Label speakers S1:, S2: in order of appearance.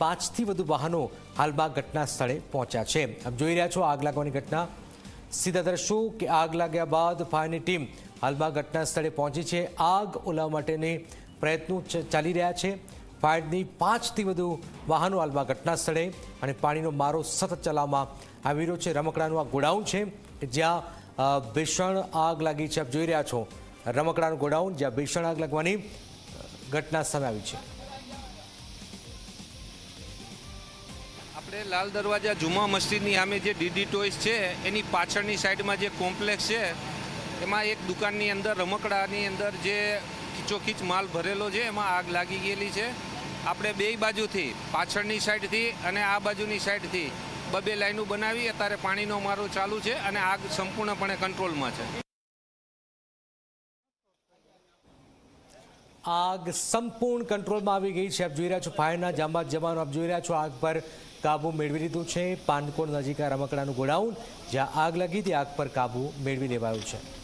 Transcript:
S1: પાંચથી વધુ વાહનો હાલમાં ઘટના સ્થળે પહોંચ્યા છે. આપ જોઈ રહ્યા છો આગ લાગવાની ઘટના. સીધા દર્શો કે આગ લાગ્યા બાદ ફાયરની ટીમ હાલમાં ઘટના સ્થળે પહોંચી છે. આગ ઓલાવવા માટેની પ્રયત્નો ચાલી રહ્યા છે. ફાયરની પાંચથી વધુ વાહનો હાલમાં ઘટના સ્થળે અને પાણીનો મારો સતત ચલાવવામાં આવી રહ્યો છે. રમકડાનું આ ગોડાઉન છે જ્યાં ભીષણ આગ લાગી છે. આપ જોઈ રહ્યા છો રમકડાનું ગોડાઉન જ્યાં ભીષણ આગ લાગવાની ઘટના સામે આવી છે.
S2: આપણે લાલ દરવાજા જુમા મસ્જિદની સામે જે ડીડી ટોયસ છે, એની પાછળની સાઈડમાં જે કોમ્પ્લેક્સ છે, એમાં એક દુકાનની અંદર, રમકડાની અંદર જે ખીચોખીચ માલ ભરેલો છે, એમાં આગ લાગી ગયેલી છે. આપણે બેય બાજુથી, પાછળની સાઈડથી અને આ બાજુની સાઈડથી બબે લાઈનો બનાવી, અત્યારે પાણીનો મારો ચાલુ છે અને આગ સંપૂર્ણપણે કંટ્રોલમાં છે.
S1: આગ સંપૂર્ણ કંટ્રોલમાં આવી ગઈ છે. આપ જોઈ રહ્યા છો ફાયરના જાંબાજ જવાનો. આપ જોઈ રહ્યા છો આગ પર કાબુ મેળવી લીધું છે. પાનકોટ નજીક રમકડાનું ગોડાઉન, જ્યાં આગ લાગી તે આગ પર કાબુ મેળવી લેવાયું છે.